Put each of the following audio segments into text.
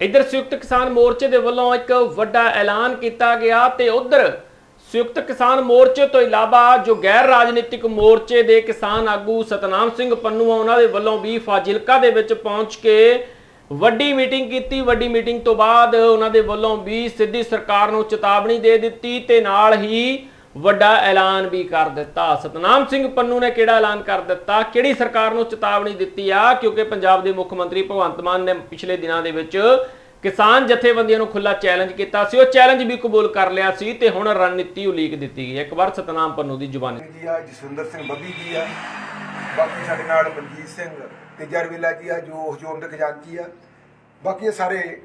ਇੱਧਰ ਸੰਯੁਕਤ ਕਿਸਾਨ ਮੋਰਚੇ ਦੇ ਵੱਲੋਂ ਇੱਕ ਵੱਡਾ ਐਲਾਨ ਕੀਤਾ ਗਿਆ ਤੇ ਉਧਰ ਸੰਯੁਕਤ ਕਿਸਾਨ ਮੋਰਚੇ ਤੋਂ ਇਲਾਵਾ ਜੋ ਗੈਰ ਰਾਜਨੀਤਿਕ ਮੋਰਚੇ ਦੇ ਕਿਸਾਨ ਆਗੂ ਸਤਨਾਮ ਸਿੰਘ ਪੰਨੂ ਆ, ਉਹਨਾਂ ਦੇ ਵੱਲੋਂ ਵੀ ਫਾਜ਼ਿਲਕਾ ਦੇ ਵਿੱਚ ਪਹੁੰਚ ਕੇ ਵੱਡੀ ਮੀਟਿੰਗ ਕੀਤੀ। ਵੱਡੀ ਮੀਟਿੰਗ ਤੋਂ ਬਾਅਦ ਉਹਨਾਂ ਦੇ ਵੱਲੋਂ ਵੀ ਸਿੱਧੀ ਸਰਕਾਰ ਨੂੰ ਚੇਤਾਵਨੀ ਦੇ ਦਿੱਤੀ ਤੇ ਨਾਲ ਹੀ ਵੱਡਾ ਐਲਾਨ ਵੀ ਕਰ ਦਿੱਤਾ। ਸਤਨਾਮ ਸਿੰਘ ਪੰਨੂ ਨੇ ਕਿਹੜਾ ਐਲਾਨ ਕਰ ਦਿੱਤਾ? ਕਿਹੜੀ ਸਰਕਾਰ ਨੂੰ ਚੇਤਾਵਨੀ ਦਿੱਤੀ ਆ? ਕਿਉਂਕਿ ਪੰਜਾਬ ਦੇ ਮੁੱਖ ਮੰਤਰੀ ਭਗਵੰਤ ਮਾਨ ਨੇ ਪਿਛਲੇ ਦਿਨਾਂ ਦੇ ਵਿੱਚ ਕਿਸਾਨ ਜਥੇਬੰਦੀਆਂ ਨੂੰ ਖੁੱਲਾ ਚੈਲੰਜ ਕੀਤਾ ਸੀ। ਉਹ ਚੈਲੰਜ ਵੀ ਕਬੂਲ ਕਰ ਲਿਆ ਸੀ ਤੇ ਹੁਣ ਰਣਨੀਤੀ ਉਲੀਕ ਦਿੱਤੀ ਗਈ ਹੈ। ਇੱਕ ਵਾਰ ਸਤਨਾਮ ਪੰਨੂ ਦੀ ਜ਼ੁਬਾਨੀ। ਜੀ ਆ, ਜਸਵਿੰਦਰ ਸਿੰਘ ਬੱਬੀ ਜੀ ਆ। ਬਾਕੀ ਸਾਡੇ ਨਾਲ ਮਨਜੀਤ ਸਿੰਘ ਤੇਜਾ ਜੀ ਆ, ਜੋ ਹਜੂਮ ਦੇ ਖਜ਼ਾਨਚੀ ਆ। ਬਾਕੀ ਇਹ ਸਾਰੇ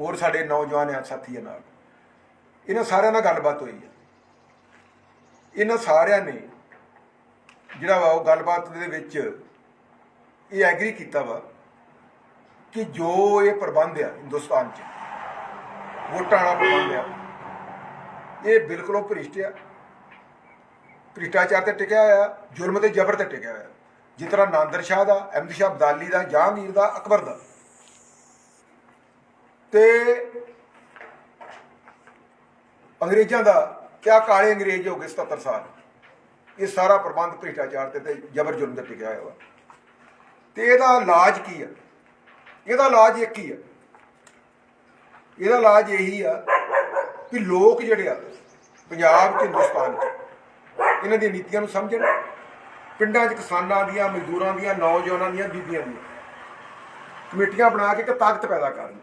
ਹੋਰ ਸਾਡੇ ਨੌਜਵਾਨ ਆ, ਸਾਥੀ ਨਾਲ। ਇਹਨਾਂ ਸਾਰਿਆਂ ਨਾਲ ਗੱਲਬਾਤ ਹੋਈ ਆ। ਇਹਨਾਂ ਸਾਰਿਆਂ ਨੇ ਜਿਹੜਾ ਵਾ ਉਹ ਗੱਲਬਾਤ ਦੇ ਵਿੱਚ ਇਹ ਐਗਰੀ ਕੀਤਾ ਵਾ ਕਿ ਜੋ ਇਹ ਪ੍ਰਬੰਧ ਆ ਹਿੰਦੁਸਤਾਨ 'ਚ, ਵੋਟਾਂ ਵਾਲਾ ਪ੍ਰਬੰਧ ਆ, ਇਹ ਬਿਲਕੁਲ ਉਹ ਭ੍ਰਿਸ਼ਟ ਆ। ਭ੍ਰਿਸ਼ਟਾਚਾਰ ਤੇ ਟਿਕਿਆ ਹੋਇਆ, ਜ਼ੁਲਮ ਤੇ ਜ਼ਬਰ ਤੇ ਟਿਕਿਆ ਹੋਇਆ। ਜਿਸ ਤਰ੍ਹਾਂ ਨਾਂਦਰ ਸ਼ਾਹ ਦਾ, ਅਹਿਮਦ ਸ਼ਾਹ ਅਬਦਾਲੀ ਦਾ, ਜਹਾਂਗੀਰ ਦਾ, ਅਕਬਰ ਦਾ। ਤੇ ਅੰਗਰੇਜ਼ਾਂ ਦਾ ਕਿਆ ਕਾਲੇ ਅੰਗਰੇਜ਼ ਹੋ ਗਏ 77 ਸਾਲ? ਇਹ ਸਾਰਾ ਪ੍ਰਬੰਧ ਭ੍ਰਿਸ਼ਟਾਚਾਰ ਤੇ ਤੇ ਜ਼ਬਰ ਜ਼ੁਲਮ ਤੇ ਟਿਕਿਆ ਹੋਇਆ। ਵਾ ਤੇ ਇਹਦਾ ਇਲਾਜ ਕੀ ਆ? ਇਹਦਾ ਇਲਾਜ ਇੱਕ ਹੀ ਆ। ਇਹਦਾ ਇਲਾਜ ਇਹੀ ਆ ਕਿ ਲੋਕ ਜਿਹੜੇ ਆ, ਪੰਜਾਬ ਤੇ ਹਿੰਦੁਸਤਾਨ 'ਚ, ਇਹਨਾਂ ਦੀਆਂ ਨੀਤੀਆਂ ਨੂੰ ਸਮਝਣ। ਪਿੰਡਾਂ 'ਚ ਕਿਸਾਨਾਂ ਦੀਆਂ, ਮਜ਼ਦੂਰਾਂ ਦੀਆਂ, ਨੌਜਵਾਨਾਂ ਦੀਆਂ, ਬੀਬੀਆਂ ਦੀਆਂ। ਕਮੇਟੀਆਂ ਬਣਾ ਕੇ ਇੱਕ ਤਾਕਤ ਪੈਦਾ ਕਰਨ।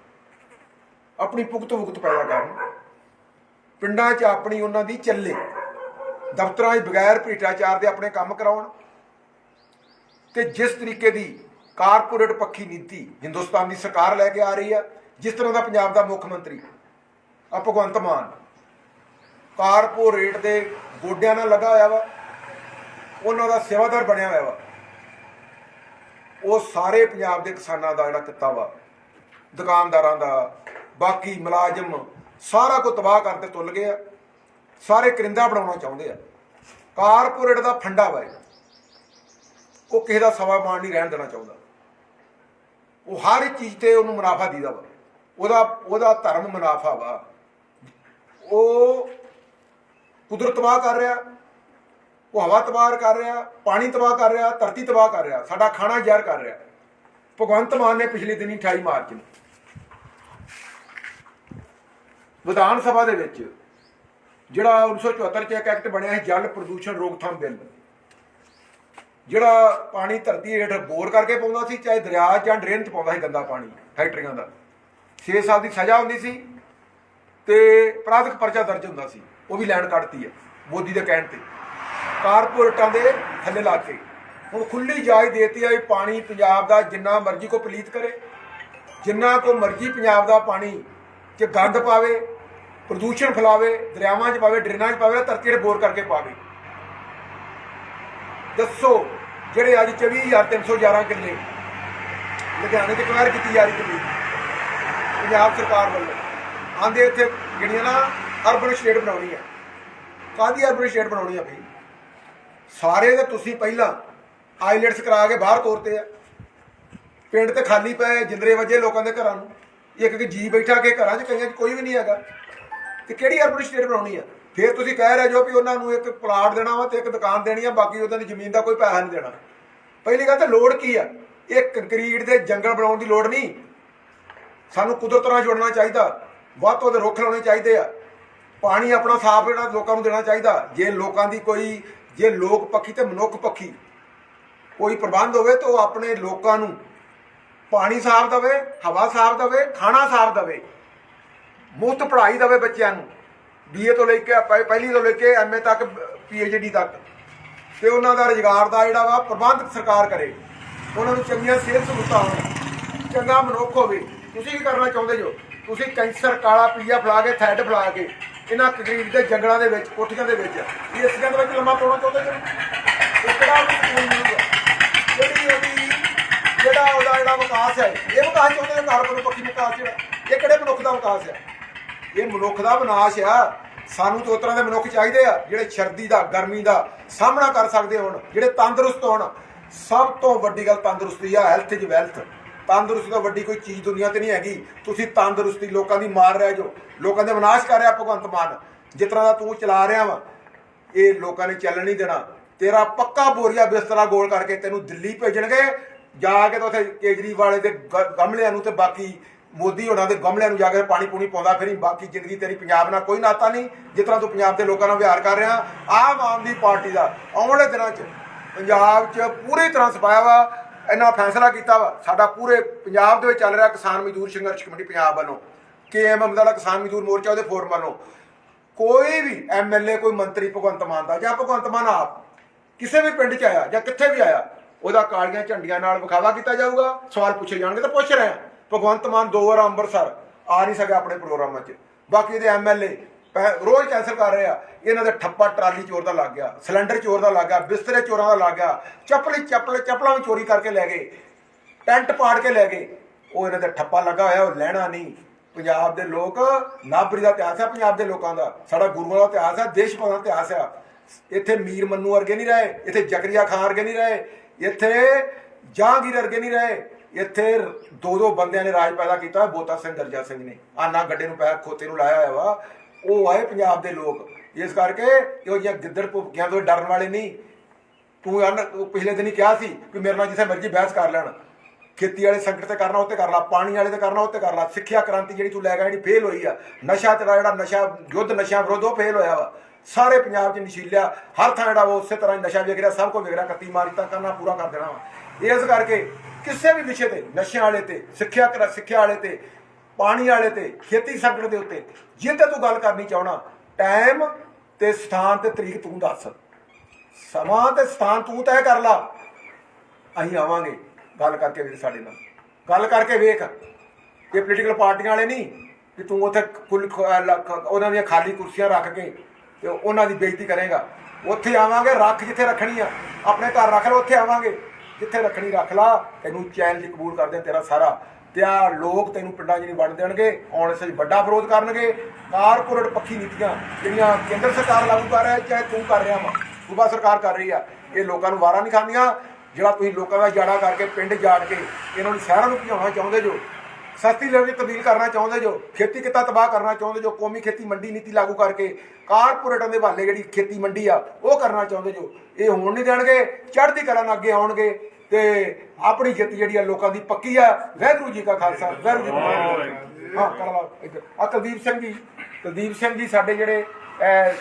ਆਪਣੀ ਪੁਖਤ ਵੁਖਤ ਪੈਦਾ ਕਰਨ। ਪਿੰਡਾਂ 'ਚ ਆਪਣੀ ਉਹਨਾਂ ਦੀ ਚੱਲੇ। ਦਫ਼ਤਰਾਂ 'ਚ ਬਗੈਰ ਭ੍ਰਿਸ਼ਟਾਚਾਰ ਦੇ ਆਪਣੇ ਕੰਮ ਕਰਾਉਣ। ਤੇ ਜਿਸ ਤਰੀਕੇ ਦੀ ਕਾਰਪੋਰੇਟ ਪੱਖੀ ਨੀਤੀ ਹਿੰਦੁਸਤਾਨ ਦੀ ਸਰਕਾਰ ਲੈ ਕੇ ਆ ਰਹੀ ਆ, ਜਿਸ ਤਰ੍ਹਾਂ ਦਾ ਪੰਜਾਬ ਦਾ ਮੁੱਖ ਮੰਤਰੀ ਆ, ਭਗਵੰਤ ਮਾਨ। ਕਾਰਪੋਰੇਟ ਦੇ ਗੋਡਿਆਂ ਨਾਲ ਲੱਗਾ ਹੋਇਆ ਵਾ, ਉਹਨਾਂ ਦਾ ਸੇਵਾਦਾਰ ਬਣਿਆ ਹੋਇਆ ਵਾ। ਉਹ ਸਾਰੇ ਪੰਜਾਬ ਦੇ ਕਿਸਾਨਾਂ ਦਾ ਜਿਹੜਾ ਕਿੱਤਾ ਵਾ, ਦੁਕਾਨਦਾਰਾਂ ਦਾ, ਬਾਕੀ ਮੁਲਾਜ਼ਮ ਸਾਰਾ ਕੁਝ ਤਬਾਹ ਕਰਕੇ ਤੁੱਲ ਗਏ ਆ। ਸਾਰੇ ਕਰਿੰਦਾ ਬਣਾਉਣਾ ਚਾਹੁੰਦੇ ਆ। ਕਾਰਪੋਰੇਟ ਦਾ ਫੰਡਾ ਵਾ ਉਹ ਕਿਸੇ ਦਾ ਸਵਾ ਮਾਣ ਨਹੀਂ ਰਹਿਣ ਦੇਣਾ ਚਾਹੁੰਦਾ। ਉਹ ਹਰ ਇੱਕ ਚੀਜ਼ ਤੇ ਉਹਨੂੰ ਮੁਨਾਫਾ ਦੀਦਾ ਵਾ। ਉਹਦਾ ਉਹਦਾ ਧਰਮ ਮੁਨਾਫਾ ਵਾ। ਉਹ ਕੁਦਰਤ ਤਬਾਹ ਕਰ ਰਿਹਾ। ਉਹ ਹਵਾ ਤਬਾਹ ਕਰ ਰਿਹਾ। ਪਾਣੀ ਤਬਾਹ ਕਰ ਰਿਹਾ। ਧਰਤੀ ਤਬਾਹ ਕਰ ਰਿਹਾ। ਸਾਡਾ ਖਾਣਾ ਜ਼ਹਿਰ ਕਰ ਰਿਹਾ। ਭਗਵੰਤ ਮਾਨ ਨੇ ਪਿਛਲੇ ਦਿਨੀ 28 ਮਾਰਚ ਨੂੰ ਵਿਧਾਨ ਸਭਾ ਦੇ ਵਿੱਚ ਜਿਹੜਾ 1974 ਚ ਇੱਕ ਐਕਟ ਬਣਿਆ ਸੀ, ਜਲ ਪ੍ਰਦੂਸ਼ਣ ਰੋਕਥਾਮ ਬਿੱਲ। ਜਿਹੜਾ ਪਾਣੀ ਧਰਤੀ ਹੇਠ ਬੋਰ ਕਰਕੇ ਪਾਉਂਦਾ ਸੀ, ਚਾਹੇ ਦਰਿਆ ਜਾਂ ਡਰੇਨ 'ਚ ਪਾਉਂਦਾ ਸੀ ਗੰਦਾ ਪਾਣੀ, ਫੈਕਟਰੀਆਂ ਦਾ। 6 ਸਾਲ ਦੀ ਸਜ਼ਾ ਹੁੰਦੀ ਸੀ ਤੇ ਅਪਰਾਧਿਕ ਪਰਚਾ ਦਰਜ ਹੁੰਦਾ ਸੀ। ਉਹ ਵੀ ਲੈਣ ਕੱਢਤੀ ਹੈ, ਮੋਦੀ ਦੇ ਕਹਿਣ ਤੇ। ਕਾਰਪੋਰੇਟਾਂ ਦੇ ਥੱਲੇ ਲਾ ਕੇ। ਹੁਣ ਖੁੱਲੀ ਇਜਾਜ਼ਤ ਦੇਤੀ ਹੈ ਵੀ ਪਾਣੀ ਪੰਜਾਬ ਦਾ ਜਿੰਨਾ ਮਰਜ਼ੀ ਕੋ ਪਲੀਤ ਕਰੇ, ਜਿੰਨਾ ਕੋ ਮਰਜ਼ੀ ਪੰਜਾਬ ਦਾ ਪਾਣੀ ਚ ਗੰਦ ਪਾਵੇ ਪ੍ਰਦੂਸ਼ਣ ਫੈਲਾਵੇ, ਦਰਿਆਵਾਂ 'ਚ ਪਾਵੇ, ਡਰੇਨਾਂ 'ਚ ਪਾਵੇ, ਧਰਤੀ 'ਤੇ ਬੋਰ ਕਰਕੇ ਪਾਵੇ। ਦੱਸੋ, ਜਿਹੜੇ ਅੱਜ 24311 ਕਿੱਲੇ ਲੁਧਿਆਣੇ 'ਚ ਕਵਾਰ ਕੀਤੀ ਜਾ ਰਹੀ ਕਿੱਲੇ ਪੰਜਾਬ ਸਰਕਾਰ ਵੱਲੋਂ, ਆਂਦੇ ਇੱਥੇ ਜਿਹੜੀਆਂ ਨਾ ਅਰਬਨ ਸਟੇਟ ਬਣਾਉਣੀ ਹੈ ਕਾਹਦੀ ਅਰਬਨ ਸਟੇਟ ਬਣਾਉਣੀ ਆ ਬਈ? ਸਾਰੇ ਤੇ ਤੁਸੀਂ ਪਹਿਲਾਂ ਆਈਲੈਟਸ ਕਰਾ ਕੇ ਬਾਹਰ ਤੋਰਤੇ ਆ। ਪਿੰਡ ਤੇ ਖਾਲੀ ਪਏ ਜਿੰਦਰੇ ਵਜੇ ਲੋਕਾਂ ਦੇ ਘਰਾਂ ਨੂੰ। ਇੱਕ ਇੱਕ ਜੀ ਬੈਠਾ ਕੇ ਘਰਾਂ 'ਚ ਕਈਆਂ 'ਚ ਕੋਈ ਵੀ ਨਹੀਂ ਹੈਗਾ। ਤੇ ਕਿਹੜੀ ਅਰਬਨ ਸਟੇਟ ਬਣਾਉਣੀ ਆ? ਫਿਰ ਤੁਸੀਂ ਕਹਿ ਰਹੇ ਜੋ ਵੀ ਉਹਨਾਂ ਨੂੰ ਇੱਕ ਪਲਾਟ ਦੇਣਾ ਵਾ ਤੇ ਇੱਕ ਦੁਕਾਨ ਦੇਣੀ ਆ, ਬਾਕੀ ਉਹਨਾਂ ਦੀ ਜ਼ਮੀਨ ਦਾ ਕੋਈ ਪੈਸਾ ਨਹੀਂ ਦੇਣਾ। ਪਹਿਲੀ ਗੱਲ ਤਾਂ ਲੋੜ ਕੀ ਆ? ਇਹ ਕੰਕਰੀਟ ਦੇ ਜੰਗਲ ਬਣਾਉਣ ਦੀ ਲੋੜ ਨਹੀਂ। ਸਾਨੂੰ ਕੁਦਰਤ ਨਾਲ ਜੁੜਨਾ ਚਾਹੀਦਾ। ਵੱਧ ਤੋਂ ਵੱਧ ਰੁੱਖ ਲਾਉਣੇ ਚਾਹੀਦੇ ਆ। ਪਾਣੀ ਆਪਣਾ ਸਾਫ਼ ਜਿਹੜਾ ਲੋਕਾਂ ਨੂੰ ਦੇਣਾ ਚਾਹੀਦਾ। ਜੇ ਲੋਕਾਂ ਦੀ ਕੋਈ, ਜੇ ਲੋਕ ਪੱਖੀ ਤੇ ਮਨੁੱਖ ਪੱਖੀ ਕੋਈ ਪ੍ਰਬੰਧ ਹੋਵੇ ਤਾਂ ਉਹ ਆਪਣੇ ਲੋਕਾਂ ਨੂੰ ਪਾਣੀ ਸਾਫ਼ ਦਵੇ, ਹਵਾ ਸਾਫ਼ ਦਵੇ, ਖਾਣਾ ਸਾਫ਼ ਦਵੇ। ਮੁਫਤ ਪੜ੍ਹਾਈ ਦਵੇ ਬੱਚਿਆਂ ਨੂੰ। ਬੀਏ ਤੋਂ ਲੈ ਕੇ ਪਹਿਲੀ ਤੋਂ ਲੈ ਕੇ ਐਮਏ ਤੱਕ ਪੀਐਚਡੀ ਤੱਕ। ਤੇ ਉਹਨਾਂ ਦਾ ਰੁਜ਼ਗਾਰ ਦਾ ਜਿਹੜਾ ਵਾ, ਪ੍ਰਬੰਧ ਸਰਕਾਰ ਕਰੇ। ਉਹਨਾਂ ਨੂੰ ਚੰਗੀਆਂ ਸਿਹਤ ਸਹੂਲਤਾਂ ਹੋਣ। ਚੰਗਾ ਮਨੁੱਖ ਹੋਵੇ। ਤੁਸੀਂ ਕੀ ਕਰਨਾ ਚਾਹੁੰਦੇ ਜੋ। ਤੁਸੀਂ ਕੈਂਸਰ, ਕਾਲਾ ਪੀਆ ਫਲਾ ਕੇ ਥੈਡ ਫਲਾ ਕੇ, ਇਹਨਾਂ ਕਰੀਬ ਦੇ ਜੰਗਲਾਂ ਦੇ ਵਿੱਚ, ਕੋਠੀਆਂ ਦੇ ਵਿੱਚ ਇਸ ਦੇ ਵਿੱਚ ਲੰਮਾ ਪਾਉਣਾ ਚਾਹੁੰਦੇ ਜੋ? ਇਹ ਕਿਹੜਾ ਉਹਨੂੰ ਸਕੂਨ ਜਿਹੜੀ ਉਹਦੀ, ਜਿਹੜਾ ਉਹਦਾ ਜਿਹੜਾ ਵਿਕਾਸ ਹੈ, ਇਹ ਵਿਕਾਸ ਚਾਹੁੰਦੇ ਨੇ ਕਾਰਬਨ ਪੱਖੀ ਵਿਕਾਸ ਜਿਹੜਾ? ਇਹ ਕਿਹੜੇ ਮਨੁੱਖ ਦਾ ਵਿਕਾਸ ਹੈ? ਇਹ ਮਨੁੱਖ ਦਾ ਵਿਨਾਸ਼ ਆ। ਸਾਨੂੰ ਤਾਂ ਉਸ ਤਰ੍ਹਾਂ ਦੇ ਮਨੁੱਖ ਚਾਹੀਦੇ ਆ, ਜਿਹੜੇ ਸਰਦੀ ਦਾ, ਗਰਮੀ ਦਾ ਸਾਹਮਣਾ ਕਰ ਸਕਦੇ ਹੋਣ, ਜਿਹੜੇ ਤੰਦਰੁਸਤ ਹੋਣ। ਸਭ ਤੋਂ ਵੱਡੀ ਗੱਲ ਤੰਦਰੁਸਤੀ ਆ ਹੈਲਥ ਇਜ਼ ਵੈਲਥ ਤੰਦਰੁਸਤੀ ਤੋਂ ਵੱਡੀ ਕੋਈ ਚੀਜ਼ ਦੁਨੀਆ ਤੇ ਨਹੀਂ ਹੈਗੀ। ਤੁਸੀਂ ਤੰਦਰੁਸਤੀ ਲੋਕਾਂ ਦੀ ਮਾਰ ਰਿਹਾ ਜੋ ਲੋਕਾਂ ਦੇ ਵਿਨਾਸ਼ ਕਰ ਰਿਹਾ ਭਗਵੰਤ ਮਾਨ। ਜਿਸ ਤਰ੍ਹਾਂ ਦਾ ਤੂੰ ਚਲਾ ਰਿਹਾ ਵਾ, ਇਹ ਲੋਕਾਂ ਨੇ ਚੱਲਣ ਨਹੀਂ ਦੇਣਾ। ਤੇਰਾ ਪੱਕਾ ਬੋਰੀਆ ਬਿਸਤਰਾ ਗੋਲ ਕਰਕੇ ਤੈਨੂੰ ਦਿੱਲੀ ਭੇਜਣਗੇ। ਜਾ ਕੇ ਤਾਂ ਉੱਥੇ ਕੇਜਰੀਵਾਲ ਦੇ ਗਮਲਿਆਂ ਨੂੰ ਤੇ ਬਾਕੀ ਮੋਦੀ ਹੋਣਾ ਦੇ ਗਮਲਿਆਂ ਨੂੰ ਜਾ ਕੇ ਪਾਣੀ ਪੂਣੀ ਪਾਉਂਦਾ, ਫਿਰੀ ਬਾਕੀ ਜ਼ਿੰਦਗੀ ਤੇਰੀ ਪੰਜਾਬ ਨਾਲ ਕੋਈ ਨਾਤਾ ਨਹੀਂ, ਜਿਸ ਤਰ੍ਹਾਂ ਤੂੰ ਪੰਜਾਬ ਦੇ ਲੋਕਾਂ ਨਾਲ ਵਿਹਾਰ ਕਰ ਰਿਹਾ, ਆਮ ਆਦਮੀ ਪਾਰਟੀ ਦਾ। ਆਉਣ ਵਾਲੇ ਦਿਨਾਂ 'ਚ ਪੰਜਾਬ 'ਚ ਪੂਰੀ ਤਰ੍ਹਾਂ ਸਪਾਇਆ ਵਾ ਇਹਨਾਂ ਫੈਸਲਾ ਕੀਤਾ ਵਾ, ਸਾਡਾ ਪੂਰੇ ਪੰਜਾਬ ਦੇ ਵਿੱਚ ਚੱਲ ਰਿਹਾ ਕਿਸਾਨ ਮਜ਼ਦੂਰ ਸੰਘਰਸ਼ ਕਮੇਟੀ ਪੰਜਾਬ ਵੱਲੋਂ ਕੇਐਮਐਮ ਦਾ ਕਿਸਾਨ ਮਜ਼ਦੂਰ ਮੋਰਚਾ ਉਹਦੇ ਫੋਰਮ ਵੱਲੋਂ। ਕੋਈ ਵੀ ਐਮਐਲਏ ਕੋਈ ਮੰਤਰੀ ਭਗਵੰਤ ਮਾਨ ਦਾ, ਜਾਂ ਭਗਵੰਤ ਮਾਨ ਆਪ, ਕਿਸੇ ਵੀ ਪਿੰਡ 'ਚ ਆਇਆ ਜਾਂ ਕਿੱਥੇ ਵੀ ਆਇਆ, ਉਹਦਾ ਕਾਲੀਆਂ ਝੰਡੀਆਂ ਨਾਲ ਵਿਖਾਵਾ ਕੀਤਾ ਜਾਊਗਾ, ਸਵਾਲ ਪੁੱਛੇ ਜਾਣਗੇ ਤਾਂ ਪੁੱਛ ਰਹੇ ਆ। ਭਗਵੰਤ ਮਾਨ ਦੋ ਵਾਰ ਅੰਮ੍ਰਿਤਸਰ, ਆ ਨਹੀਂ ਸਕਿਆ ਆਪਣੇ ਪ੍ਰੋਗਰਾਮਾਂ 'ਚ। ਬਾਕੀ ਇਹਦੇ ਐਮਐਲਏ ਰੋਜ਼ ਕੈਂਸਲ ਕਰ ਰਹੇ ਆ। ਇਹਨਾਂ ਦਾ ਠੱਪਾ ਟਰਾਲੀ ਚੋਰ ਦਾ ਲੱਗ ਗਿਆ, ਸਿਲੰਡਰ ਚੋਰ ਦਾ ਲੱਗ ਗਿਆ, ਬਿਸਤਰੇ ਚੋਰਾਂ ਦਾ ਲੱਗ ਗਿਆ, ਚੱਪਲੀ, ਚੱਪਲ, ਚੱਪਲਾਂ ਵੀ ਚੋਰੀ ਕਰਕੇ ਲੈ ਗਏ, ਟੈਂਟ ਪਾੜ ਕੇ ਲੈ ਗਏ। ਉਹ ਇਹਨਾਂ ਦਾ ਠੱਪਾ ਲੱਗਾ ਹੋਇਆ, ਉਹ ਲੈਣਾ ਨਹੀਂ। ਪੰਜਾਬ ਦੇ ਲੋਕ ਨਾਬਰੀ ਦਾ ਇਤਿਹਾਸ ਹੈ ਪੰਜਾਬ ਦੇ ਲੋਕਾਂ ਦਾ। ਸਾਡਾ ਗੁਰੂਆਂ ਦਾ ਇਤਿਹਾਸ ਹੈ ਦੇਸ਼ ਭਗਤਾਂ ਦਾ ਇਤਿਹਾਸ ਹੈ ਇੱਥੇ ਮੀਰ ਮੰਨੂ ਵਰਗੇ ਨਹੀਂ ਰਹੇ, ਇੱਥੇ ਜ਼ਕਰੀਆ ਖਾਨ ਵਰਗੇ ਨਹੀਂ ਰਹੇ, ਇੱਥੇ ਜਹਾਂਗੀਰ ਵਰਗੇ ਨਹੀਂ ਰਹੇ। ਇੱਥੇ ਦੋ ਦੋ ਬੰਦਿਆਂ ਨੇ ਰਾਜ ਪੈਦਾ ਕੀਤਾ ਬੋਤਾ ਸਿੰਘ ਗਰਜਾ ਸਿੰਘ ਨੇ। ਆਨਾ ਗੱਡੇ ਨੂੰ ਪੈਰ ਖੋਤੇ ਨੂੰ ਲਾਇਆ ਹੋਇਆ ਵਾ। ਉਹ ਆਏ ਪੰਜਾਬ ਦੇ ਲੋਕ। ਇਸ ਕਰਕੇ ਇਹੋ ਜਿਹੀਆਂ ਗਿੱਦੜ ਭੁੱਕਿਆਂ ਤੋਂ ਡਰਨ ਵਾਲੇ ਨਹੀਂ। ਤੂੰ ਯਾਰ ਪਿਛਲੇ ਦਿਨ ਹੀ ਕਿਹਾ ਸੀ ਕਿ ਮੇਰੇ ਨਾਲ ਜਿੱਥੇ ਮਰਜ਼ੀ ਬਹਿਸ ਕਰ ਲੈਣ। ਖੇਤੀ ਵਾਲੇ ਸੰਕਟ ਤੇ ਕਰਨਾ, ਉੱਤੇ ਕਰ ਲਾ। ਪਾਣੀ ਵਾਲੇ ਤੇ ਕਰਨਾ, ਉੱਤੇ ਕਰ ਲਾ। ਸਿੱਖਿਆ ਕ੍ਰਾਂਤੀ ਜਿਹੜੀ ਤੂੰ ਲੈ ਗਿਆ ਜਿਹੜੀ ਫੇਲ ਹੋਈ ਆ। ਨਸ਼ਾ ਤੇਰਾ ਜਿਹੜਾ ਨਸ਼ਾ, ਯੁੱਧ ਨਸ਼ਾ ਵਿਰੋਧ ਉਹ ਫੇਲ ਹੋਇਆ ਵਾ। ਸਾਰੇ ਪੰਜਾਬ 'ਚ ਨਸ਼ੀਲਿਆ। ਹਰ ਥਾਂ ਜਿਹੜਾ ਵਾ ਉਸੇ ਤਰ੍ਹਾਂ ਨਸ਼ਾ ਵਿਕ ਰਿਹਾ, ਸਭ ਕੁਝ ਵਿਕ ਰਿਹਾ। ਕੱਤੀ ਮਾਰੀ ਤਾਂ ਕਰਨਾ ਪੂਰਾ ਕਰ ਦੇਣਾ ਵਾ। ਇਸ ਕਰਕੇ ਕਿਸੇ ਵੀ ਵਿਸ਼ੇ ਤੇ, ਨਸ਼ਿਆਂ ਵਾਲੇ ਤੇ, ਸਿੱਖਿਆ ਕਰ ਸਿੱਖਿਆ ਵਾਲੇ ਤੇ, ਪਾਣੀ ਵਾਲੇ ਤੇ, ਖੇਤੀ ਸੰਕਟ ਦੇ ਉੱਤੇ, ਜੇ ਤੂੰ ਗੱਲ ਕਰਨੀ ਚਾਹਣਾ ਟਾਈਮ ਤੇ ਸਥਾਨ ਤੇ ਤਰੀਕ ਤੂੰ ਦੱਸ। ਸਮਾਂ ਤੇ ਸਥਾਨ ਤੂੰ ਤੈਅ ਕਰ ਲਾ। ਅਸੀਂ ਆਵਾਂਗੇ, ਗੱਲ ਕਰਕੇ ਵੀਰ ਸਾਡੇ ਨਾਲ। ਗੱਲ ਕਰਕੇ ਵੇਖ। ਇਹ ਪੋਲੀਟੀਕਲ ਪਾਰਟੀਆਂ ਵਾਲੇ ਨਹੀਂ ਕਿ ਤੂੰ ਉੱਥੇ ਕੁੱਲ ਉਹਨਾਂ ਦੀਆਂ ਖਾਲੀ ਕੁਰਸੀਆਂ ਰੱਖ ਕੇ ਤੇ ਉਹਨਾਂ ਦੀ ਬੇਇੱਜ਼ਤੀ ਕਰੇਗਾ। ਉੱਥੇ ਆਵਾਂਗੇ, ਰੱਖ ਜਿੱਥੇ ਰੱਖਣੀ ਆ। ਆਪਣੇ ਘਰ ਰੱਖ ਲਓ ਉੱਥੇ ਆਵਾਂਗੇ। ਜਿੱਥੇ ਰੱਖਣੀ ਰੱਖ ਲਾ, ਤੈਨੂੰ ਚੈਲੰਜ ਕਬੂਲ ਕਰਦੇ ਤੇਰਾ ਸਾਰਾ। ਤੇ ਆ ਲੋਕ ਤੈਨੂੰ ਪਿੰਡਾਂ 'ਚ ਨਹੀਂ ਵੜ ਦੇਣਗੇ, ਆਉਣ ਇਸ ਵਿੱਚ ਵੱਡਾ ਵਿਰੋਧ ਕਰਨਗੇ। ਕਾਰਪੋਰੇਟ ਪੱਖੀ ਨੀਤੀਆਂ ਜਿਹੜੀਆਂ ਕੇਂਦਰ ਸਰਕਾਰ ਲਾਗੂ ਕਰ ਰਹੀ ਹੈ ਚਾਹੇ ਤੂੰ ਕਰ ਰਿਹਾ ਵਾ, ਸੂਬਾ ਸਰਕਾਰ ਕਰ ਰਹੀ ਆ, ਇਹ ਲੋਕਾਂ ਨੂੰ ਵਾਰਾ ਨਹੀਂ ਖਾਂਦੀਆਂ। ਜਿਹੜਾ ਤੁਸੀਂ ਲੋਕਾਂ ਦਾ ਜਾੜਾ ਕਰਕੇ ਪਿੰਡ ਜਾੜ ਕੇ ਇਹਨਾਂ ਨੂੰ ਸ਼ਹਿਰਾਂ ਨੂੰ ਭਜਾਉਣਾ ਚਾਹੁੰਦੇ ਜੋ ਸਸਤੀ ਲੈਵਲ ਤਬਦੀਲ ਕਰਨਾ ਚਾਹੁੰਦੇ ਜੋ ਖੇਤੀ ਕਿੱਤਾ ਤਬਾਹ ਕਰਨਾ ਚਾਹੁੰਦੇ ਜੋ ਕੌਮੀ ਖੇਤੀ ਮੰਡੀ ਨੀਤੀ ਲਾਗੂ ਕਰਕੇ ਕਾਰਪੋਰੇਟਾਂ ਦੇ ਹਵਾਲੇ ਜਿਹੜੀ ਖੇਤੀ ਮੰਡੀ ਆ ਉਹ ਕਰਨਾ ਚਾਹੁੰਦੇ ਜੋ। ਇਹ ਹੋਣ ਨਹੀਂ ਦੇਣਗੇ ਚੜ੍ਹਦੀ ਕਲਾ ਨਾਲ ਅੱਗੇ ਆਉਣਗੇ ਤੇ ਆਪਣੀ ਖੇਤੀ ਜਿਹੜੀ ਆ ਲੋਕਾਂ ਦੀ ਪੱਕੀ ਆ। ਵਾਹਿਗੁਰੂ ਜੀ ਕਾ ਖਾਲਸਾ ਵਾਹਿਗੁਰੂ ਜੀ ਹਾਂ ਕਰ ਲਾ ਇੱਧਰ ਆ ਕੁਲਦੀਪ ਸਿੰਘ ਜੀ ਕੁਲਦੀਪ ਸਿੰਘ ਜੀ ਸਾਡੇ ਜਿਹੜੇ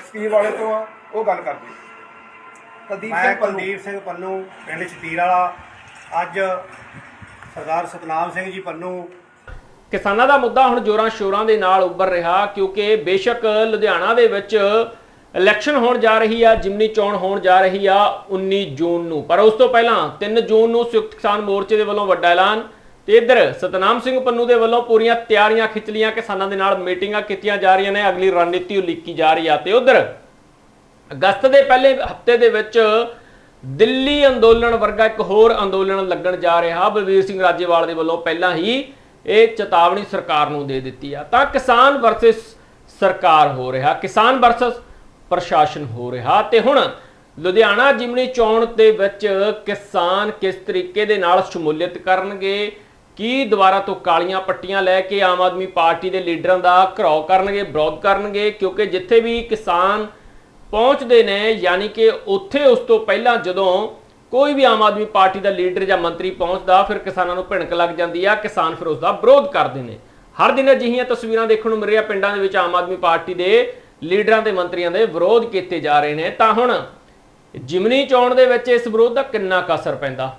ਸਕੀਮ ਵਾਲੇ ਤੋਂ ਆ ਉਹ ਗੱਲ ਕਰਦੇ ਕੁਲਦੀਪ ਸਿੰਘ ਕੁਲਦੀਪ ਸਿੰਘ ਪੰਨੂ ਪਿੰਡ ਚਤੀਰ ਵਾਲਾ। ਅੱਜ ਸਰਦਾਰ ਸਤਨਾਮ ਸਿੰਘ ਜੀ ਪੰਨੂ ਕਿਸਾਨਾਂ ਦਾ ਮੁੱਦਾ ਹੁਣ ਜੋਰਾਂ ਸ਼ੋਰਾਂ ਦੇ ਨਾਲ ਉੱਭਰ ਰਿਹਾ, ਕਿਉਂਕਿ ਬੇਸ਼ੱਕ ਲੁਧਿਆਣਾ ਦੇ ਵਿੱਚ ਇਲੈਕਸ਼ਨ ਹੋਣ ਜਾ ਰਹੀ ਆ, ਜਿਮਨੀ ਚੋਣ ਹੋਣ ਜਾ ਰਹੀ ਆ 19 ਜੂਨ ਨੂੰ। ਪਰ ਉਸ ਤੋਂ ਪਹਿਲਾਂ 3 ਜੂਨ ਨੂੰ ਸੰਯੁਕਤ ਕਿਸਾਨ ਮੋਰਚੇ ਦੇ ਵੱਲੋਂ ਵੱਡਾ ਐਲਾਨ ਤੇ ਇੱਧਰ ਸਤਨਾਮ ਸਿੰਘ ਪੰਨੂ ਦੇ ਵੱਲੋਂ ਪੂਰੀਆਂ ਤਿਆਰੀਆਂ ਖਿੱਚ ਲੀਆਂ ਕਿਸਾਨਾਂ ਦੇ ਨਾਲ ਮੀਟਿੰਗਾਂ ਕੀਤੀਆਂ ਜਾ ਰਹੀਆਂ ਨੇ, ਅਗਲੀ ਰਣਨੀਤੀ ਉਲੀਕੀ ਜਾ ਰਹੀ ਆ। ਤੇ ਉਧਰ ਅਗਸਤ ਦੇ ਪਹਿਲੇ ਹਫ਼ਤੇ ਦੇ ਵਿੱਚ ਦਿੱਲੀ ਅੰਦੋਲਨ ਵਰਗਾ ਇੱਕ ਹੋਰ ਅੰਦੋਲਨ ਲੱਗਣ ਜਾ ਰਿਹਾ। ਬਲਵੀਰ ਸਿੰਘ ਰਾਜੇਵਾਲ ਦੇ ਵੱਲੋਂ ਪਹਿਲਾਂ ਹੀ ਇਹ ਚੇਤਾਵਨੀ ਸਰਕਾਰ ਨੂੰ ਦੇ ਦਿੱਤੀ ਆ। ਤਾਂ ਕਿਸਾਨ ਵਰਸਸ ਸਰਕਾਰ ਹੋ ਰਿਹਾ। ਕਿਸਾਨ ਵਰਸਸ ਪ੍ਰਸ਼ਾਸਨ ਹੋ ਰਿਹਾ। ਤੇ ਹੁਣ ਲੁਧਿਆਣਾ ਜਿਮਨੀ ਚੋਣ ਦੇ ਵਿੱਚ ਕਿਸਾਨ ਕਿਸ ਤਰੀਕੇ ਦੇ ਨਾਲ ਸ਼ਮੂਲੀਅਤ ਕਰਨਗੇ? ਕੀ ਦੁਬਾਰਾ ਤੋਂ ਕਾਲੀਆਂ ਪੱਟੀਆਂ ਲੈ ਕੇ ਆਮ ਆਦਮੀ ਪਾਰਟੀ ਦੇ ਲੀਡਰਾਂ ਦਾ ਘਰਾਓ ਕਰਨਗੇ, ਵਿਰੋਧ ਕਰਨਗੇ? ਕਿਉਂਕਿ ਜਿੱਥੇ ਵੀ ਕਿਸਾਨ ਪਹੁੰਚਦੇ ਨੇ, ਯਾਨੀ ਕਿ ਉੱਥੇ ਉਸ ਤੋਂ ਪਹਿਲਾਂ ਜਦੋਂ ਕੋਈ ਵੀ ਆਮ ਆਦਮੀ ਪਾਰਟੀ ਦਾ ਲੀਡਰ ਜਾਂ ਮੰਤਰੀ ਪਹੁੰਚਦਾ, ਫਿਰ ਕਿਸਾਨਾਂ ਨੂੰ ਭਿਣਕ ਲੱਗ ਜਾਂਦੀ ਆ, ਕਿਸਾਨ ਫਿਰ ਉਸ ਦਾ ਵਿਰੋਧ ਕਰਦੇ ਨੇ। ਹਰ ਦਿਨ ਅਜਿਹੀਆਂ ਤਸਵੀਰਾਂ ਦੇਖਣ ਨੂੰ ਮਿਲ ਰਹੀਆਂ ਪਿੰਡਾਂ ਦੇ ਵਿੱਚ ਆਮ ਆਦਮੀ ਪਾਰਟੀ ਦੇ ਲੀਡਰਾਂ ਤੇ ਮੰਤਰੀਆਂ ਦੇ ਵਿਰੋਧ ਕੀਤੇ ਜਾ ਰਹੇ ਨੇ। ਤਾਂ ਹੁਣ ਜਿਮਨੀ ਚੋਣ ਦੇ ਵਿੱਚ ਇਸ ਵਿਰੋਧ ਦਾ ਕਿੰਨਾ ਕੁ ਅਸਰ ਪੈਂਦਾ?